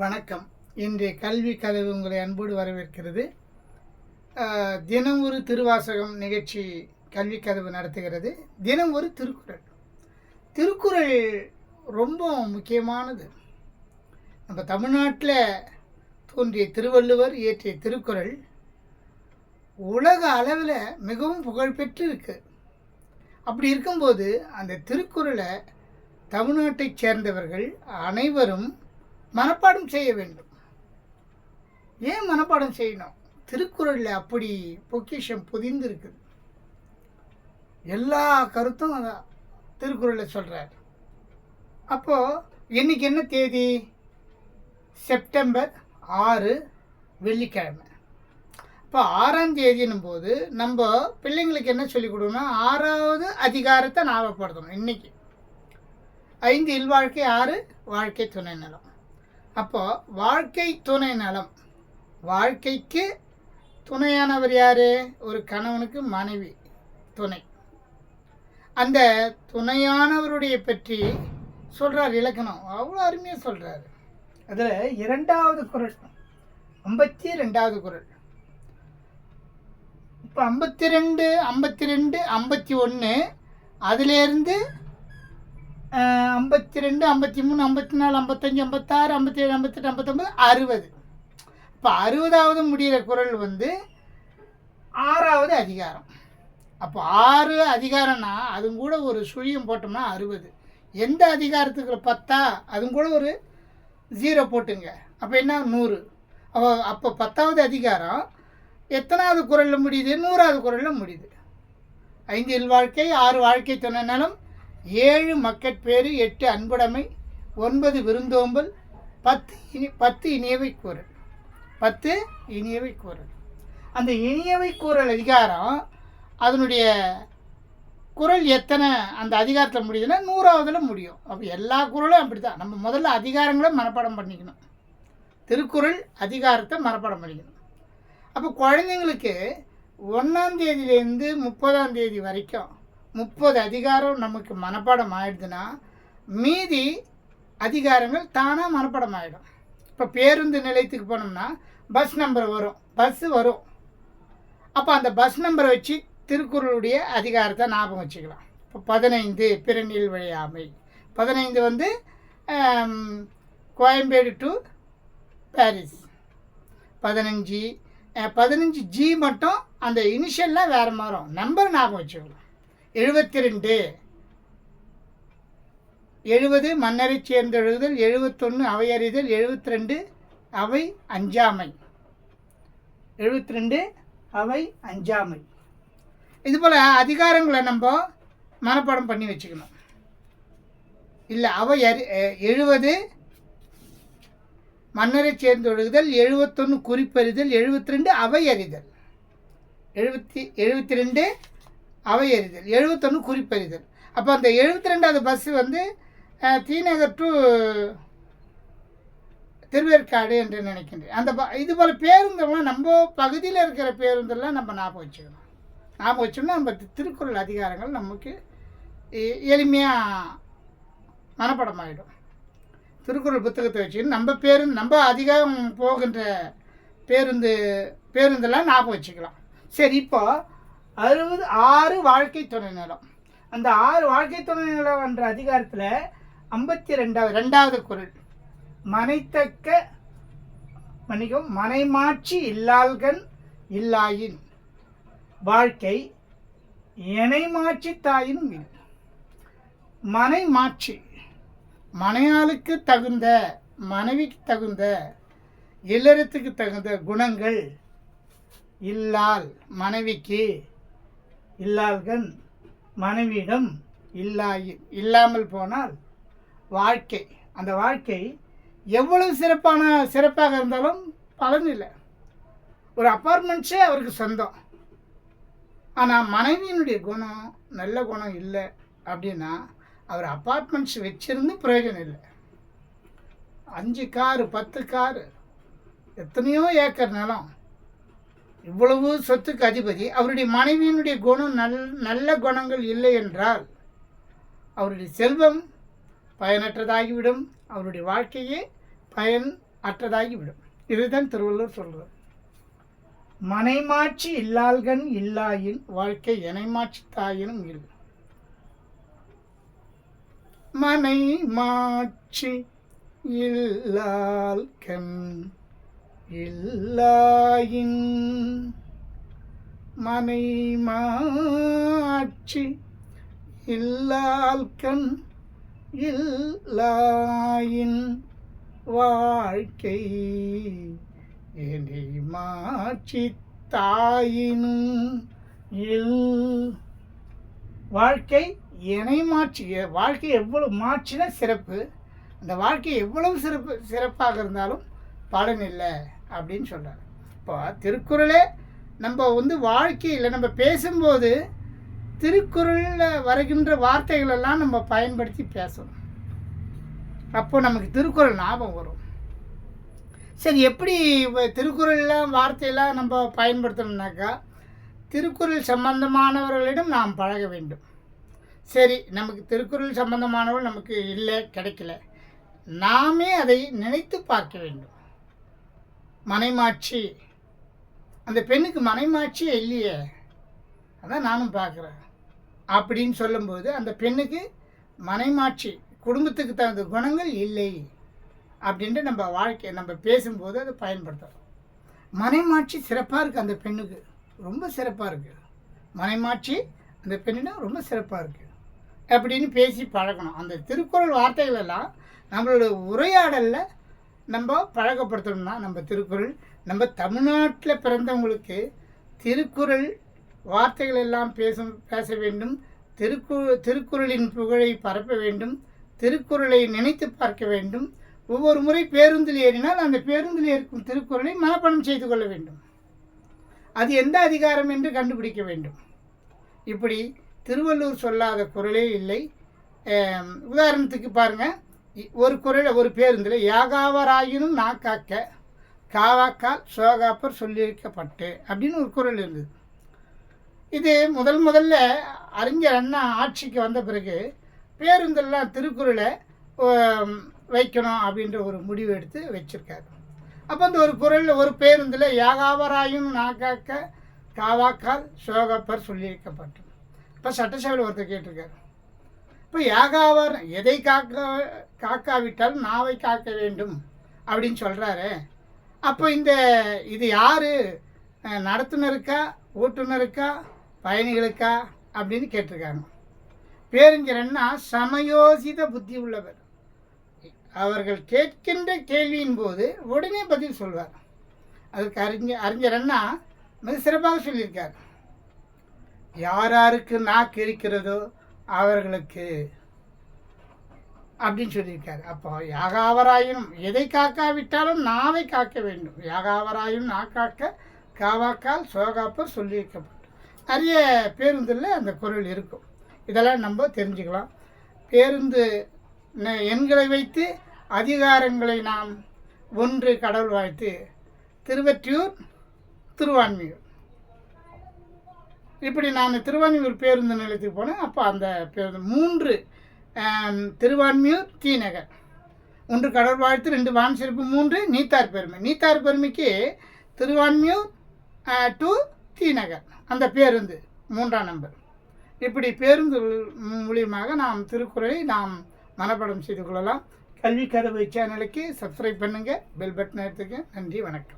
வணக்கம். இன்றைய கல்வி கதவு உங்களை அன்போடு வரவேற்கிறது. தினம் ஒரு திருவாசகம் நிகழ்ச்சி கல்வி கதவு நடத்துகிறது. தினம் ஒரு திருக்குறள். திருக்குறள் ரொம்ப முக்கியமானது. நம்ம தமிழ்நாட்டில் தோன்றிய திருவள்ளுவர் இயற்றிய திருக்குறள் உலக அளவில் மிகவும் புகழ்பெற்று இருக்குது அப்படி இருக்கும்போது அந்த திருக்குறளை தமிழ்நாட்டைச் சேர்ந்தவர்கள் அனைவரும் மனப்பாடம் செய்ய வேண்டும். ஏன் மனப்பாடம் செய்யணும்? திருக்குறளில் அப்படி பொக்கிஷம் பொதிந்திருக்குது. எல்லா கருத்தும் அதான் திருக்குறளில் சொல்கிறார் அப்போது இன்றைக்கி என்ன தேதி? செப்டம்பர் ஆறு வெள்ளிக்கிழமை. இப்போ ஆறாம் தேதினும் போது நம்ம பிள்ளைங்களுக்கு என்ன சொல்லிக் கொடுக்கணும் ஆறாவது அதிகாரத்தை ஞாபகப்படுத்தணும் இன்னைக்கு. ஐந்து இல்வாழ்க்கை ஆறு வாழ்க்கை துணை நலம் அப்போ வாழ்க்கை துணை நலம். வாழ்க்கைக்கு துணையானவர் யார்? ஒரு கணவனுக்கு மனைவி துணை. அந்த துணையானவருடைய பற்றி சொல்கிறார் இலக்கணம். அவ்வளோ அருமையாக சொல்கிறாரு அதில் இரண்டாவது குரல் ஐம்பத்தி ரெண்டாவது குரல். இப்போ ஐம்பத்தி ரெண்டு ஐம்பத்தி ரெண்டு ஐம்பத்தி ஒன்று அதுலேருந்து ஐம்பத்தி ரெண்டு ஐம்பத்தி மூணு ஐம்பத்தி நாலு ஐம்பத்தஞ்சு ஐம்பத்தாறு ஐம்பத்தேழு ஐம்பத்தெட்டு ஐம்பத்தொம்பது அறுபது. இப்போ அறுபதாவது முடிகிற குரல் வந்து ஆறாவது அதிகாரம். அப்போ ஆறு அதிகாரம்னா அதுவும் கூட ஒரு சுழியம் போட்டோம்னா அறுபது. எந்த அதிகாரத்துக்கு பத்தா அதுவும் கூட ஒரு ஜீரோ போட்டுங்க. அப்போ என்ன? நூறு. அப்போ அப்போ பத்தாவது அதிகாரம் எத்தனாவது குரலில் முடியுது? நூறாவது குரலில் முடியுது. ஐந்து இல்வாழ்க்கை ஆறு வாழ்க்கை துணை நலம் ஏழு மக்கட்பேறு எட்டு அன்புடைமை ஒன்பது விருந்தோம்பல் பத்து இனி பத்து இனியவை கூறல். பத்து இனியவை கூறல். அந்த இனியவை கூறல் அதிகாரம் அதனுடைய குரல் எத்தனை அந்த அதிகாரத்தில் முடியுதுன்னா நூறாவதில் முடியும். அப்போ எல்லா குரலும் அப்படி தான் நம்ம முதல்ல அதிகாரங்களை மனப்பாடம் பண்ணிக்கணும். திருக்குறள் அதிகாரத்தை மனப்பாடம் பண்ணிக்கணும். அப்போ குழந்தைங்களுக்கு ஒன்றாம் தேதியிலேருந்து முப்பதாம் தேதி வரைக்கும் முப்பது அதிகாரம் நமக்கு மனப்பாடம் ஆயிடுதுன்னா மீதி அதிகாரங்கள் தானாக மனப்பாடம் ஆகிடும் இப்போ பேருந்து நிலையத்துக்கு போனோம்னா பஸ் நம்பர் வரும். பஸ்ஸு வரும். அப்போ அந்த பஸ் நம்பரை வச்சு திருக்குறளுடைய அதிகாரத்தை ஞாபகம் வச்சுக்கலாம். இப்போ பதினைந்து பிறநீள் வழியாமை. பதினைந்து வந்து கோயம்பேடு டு பாரிஸ். பதினஞ்சு பதினஞ்சு ஜி மட்டும் அந்த இனிஷியல்லாம் வேறு மாறும் நம்பர் ஞாபகம் வச்சுக்கலாம். எழுபத்தி ரெண்டு எழுபது மன்னரை சேர்ந்தெழுதல் எழுபத்தொன்று அவையறிதல் எழுபத்தி ரெண்டு அவை அஞ்சாமை. எழுபத்தி ரெண்டு அவை அஞ்சாமை. இதுபோல் அதிகாரங்களை நம்ம மனப்பாடம் பண்ணி வச்சுக்கணும். இல்லை அவை அறி எழுபது மன்னரை சேர்ந்தொழுகுதல் எழுபத்தொன்று குறிப்பறிதல் எழுபத்தி ரெண்டு அவை அறிதல் எழுபத்தி எழுபத்தி ரெண்டு அவை அறிதல் எழுபத்தொன்று குறிப்பறிதல். அப்போ அந்த எழுபத்தி ரெண்டாவது பஸ்ஸு வந்து தீநகர் டு திருவேற்காடு என்று நினைக்கின்றேன். அந்த ப இது போல் பேருந்தெல்லாம் நம்ம பகுதியில் இருக்கிற பேருந்தெல்லாம் நம்ம ஞாபகம் வச்சுக்கணும். ஞாபகம் வச்சோம்னா நம்ம திருக்குறள் அதிகாரங்கள் நமக்கு எளிமையாக மனப்படம் ஆகிடும் திருக்குறள் புத்தகத்தை வச்சு நம்ம பேருந்து நம்ம அதிகம் போகின்ற பேருந்து பேருந்தெல்லாம் ஞாபகம் வச்சுக்கலாம். சரி இப்போது அறுபது ஆறு வாழ்க்கை துணை நிலம். அந்த ஆறு வாழ்க்கை துணை நிலம் என்ற அதிகாரத்தில் ஐம்பத்தி ரெண்டாவது ரெண்டாவது குரல். மனைத்தக்க மன்னிக்கும் மனைமாட்சி இல்லால்கன் இல்லாயின். வாழ்க்கை இணைமாட்சி தாயின் இல்லை மனை மாட்சி மனையாளுக்கு தகுந்த மனைவிக்கு தகுந்த இல்லறத்துக்கு தகுந்த குணங்கள் இல்லால் மனைவிக்கு இல்லாள்கன் மனைவியிடம் இல்லா இல்லாமல் போனால் வாழ்க்கை. அந்த வாழ்க்கை எவ்வளவு சிறப்பான சிறப்பாக இருந்தாலும் பலன் இல்லை. ஒரு அப்பார்ட்மெண்ட்ஸே அவருக்கு சொந்தம். ஆனால் மனைவியினுடைய குணம் நல்ல குணம் இல்லை அப்படின்னா அவர் அப்பார்ட்மெண்ட்ஸ் வச்சிருந்து பிரயோஜனம் இல்லை. அஞ்சு காரு பத்து காரு எத்தனையோ ஏக்கர் நிலம். இவ்வளவு சொத்துக்கு அதிபதி அவருடைய மனைவியினுடைய குணம் நல் நல்ல குணங்கள் இல்லை என்றால் அவருடைய செல்வம் பயனற்றதாகிவிடும். அவருடைய வாழ்க்கையே பயன் அற்றதாகிவிடும். இதுதான் திருவள்ளுவர் சொல்கிறார் மனைமாட்சி இல்லாள்கண் இல்லாயின் வாழ்க்கை எனைமாட்சி தாயினும் இல்லை. மனை மாட்சி இல்லாள்கண் இல்லாயின் மனை மாட்சி இல்லாள்கண் இல்லாயின் வாழ்க்கை என்னை மாட்சி தாயினும் இல் வாழ்க்கை என்னை மாற்றி வாழ்க்கை எவ்வளவு மாற்றின சிறப்பு அந்த வாழ்க்கை எவ்வளவு சிறப்பு சிறப்பாக இருந்தாலும் பலன் இல்லை. அப்படின்னு சொல்கிறார் இப்போ திருக்குறளே நம்ம வந்து வாழ்க்கையில் நம்ம பேசும்போது திருக்குறளில் வருகின்ற வார்த்தைகளெல்லாம் நம்ம பயன்படுத்தி பேசணும். அப்போ நமக்கு திருக்குறள் ஞாபகம் வரும். சரி எப்படி திருக்குறள்லாம் வார்த்தையெல்லாம் நம்ம பயன்படுத்தணும்னாக்கா திருக்குறள் சம்பந்தமானவர்களிடம் நாம் பழக வேண்டும். சரி நமக்கு திருக்குறள் சம்பந்தமானவர்கள் நமக்கு இல்லை கிடைக்கல. நாமே அதை நினைத்து பார்க்க வேண்டும். மனைமாட்சி. அந்த பெண்ணுக்கு மனைமாட்சியே இல்லையே. அதான் நானும் பார்க்குறேன். அப்படின்னு சொல்லும்போது அந்த பெண்ணுக்கு மனைமாட்சி குடும்பத்துக்கு தகுந்த குணங்கள் இல்லை அப்படின்ட்டு நம்ம வாழ்க்கை நம்ம பேசும்போது அதை பயன்படுத்துகிறோம் மனைமாட்சி சிறப்பாக இருக்குது அந்த பெண்ணுக்கு. ரொம்ப சிறப்பாக இருக்குது மனைமாட்சி அந்த பெண்ணிடம் ரொம்ப சிறப்பாக இருக்குது அப்படின்னு பேசி பழகணும். அந்த திருக்குறள் வார்த்தைகளெல்லாம் நம்மளோட உரையாடலில் நம்ம பழக்கப்படுத்தணும்னா நம்ம திருக்குறள் நம்ம தமிழ்நாட்டில் பிறந்தவங்களுக்கு திருக்குறள் வார்த்தைகள் எல்லாம் பேசும் பேச வேண்டும். திருக்கு திருக்குறளின் புகழை பரப்ப வேண்டும். திருக்குறளை நினைத்து பார்க்க வேண்டும். ஒவ்வொரு முறை பேருந்தில் ஏறினால் அந்த பேருந்தில் இருக்கும் திருக்குறளை மனப்பாடம் செய்து கொள்ள வேண்டும். அது எந்த அதிகாரம் என்று கண்டுபிடிக்க வேண்டும். இப்படி திருவள்ளூர் சொல்லாத குறளே இல்லை. உதாரணத்துக்கு பாருங்கள் ஒரு குரல் ஒரு பேருந்தில் யாகாவராயினும் நாக்காக்க காவாக்கால் சோகாப்பர் சொல்லியிருக்கப்பட்டு அப்படின்னு ஒரு குறள் இருந்தது. இது முதல் முதல்ல அறிஞர் அண்ணா ஆட்சிக்கு வந்த பிறகு பேருந்தெல்லாம் திருக்குறளை வைக்கணும் அப்படின்ற ஒரு முடிவு எடுத்து வச்சுருக்காரு. அப்போ அந்த ஒரு குறளில் ஒரு பேருந்தில் யாகாவராயும் நாக்காக்க காவாக்கால் சோகப்பர் சொல்லியிருக்கப்பட்டு. இப்போ சட்டசபையில் ஒருத்தர் கேட்டிருக்காரு. இப்போ யாகாவர் எதை காக்க காக்காவிட்டால் நாவை காக்க வேண்டும் அப்படின்னு சொல்கிறாரு அப்போ இந்த இது யார்? நடத்துனருக்கா? ஓட்டுநருக்கா பயணிகளுக்கா? அப்படின்னு கேட்டிருக்காங்க. பேருங்கிறன்னா சமயோசித புத்தி உள்ளவர். அவர்கள் கேட்கின்ற கேள்வியின் போது உடனே பதில் சொல்வார். அதுக்கு அறிஞர் அறிஞர் அண்ணா மிக சிறப்பாக சொல்லியிருக்கார். யார் யாருக்கு நாக்கு இருக்கிறதோ அவர்களுக்கு அப்படின்னு சொல்லியிருக்காரு. அப்போ யாகாவராயினும் எதை காக்காவிட்டாலும் நாவை காக்க வேண்டும். யாகாவராயும் நா காக்க காவாக்கால் சோகாப்பர் சொல்லியிருக்கப்படும் நிறைய பேருந்தில் அந்த குரல் இருக்கும். இதெல்லாம் நம்ம தெரிஞ்சுக்கலாம். பேருந்து எண்களை வைத்து அதிகாரங்களை நாம் ஒன்று கடவுள் வாழ்த்து. திருவற்றியூர் திருவான்மியூர். இப்படி நான் திருவான்மியூர் பேருந்து நிலையத்துக்கு போனேன். அப்போ அந்த பேருந்து மூன்று ஆம், திருவான்மியூர் தீநகர் ஒன்று கடல் வாழ்த்து ரெண்டு வான் சிறப்பு மூன்று நீத்தார் பெருமை. நீத்தார் பெருமைக்கு திருவான்மியூர் டு தீநகர் அந்த பேருந்து மூன்றாம் நம்பர். இப்படி பேருந்து மூலியமாக நாம் திருக்குறளை நாம் மனப்பாடம் செய்து கொள்ளலாம். கல்வி கதவை சேனலுக்கு சப்ஸ்கிரைப் பண்ணுங்கள் பெல் பட்டன் எடுத்துக்க. நன்றி வணக்கம்.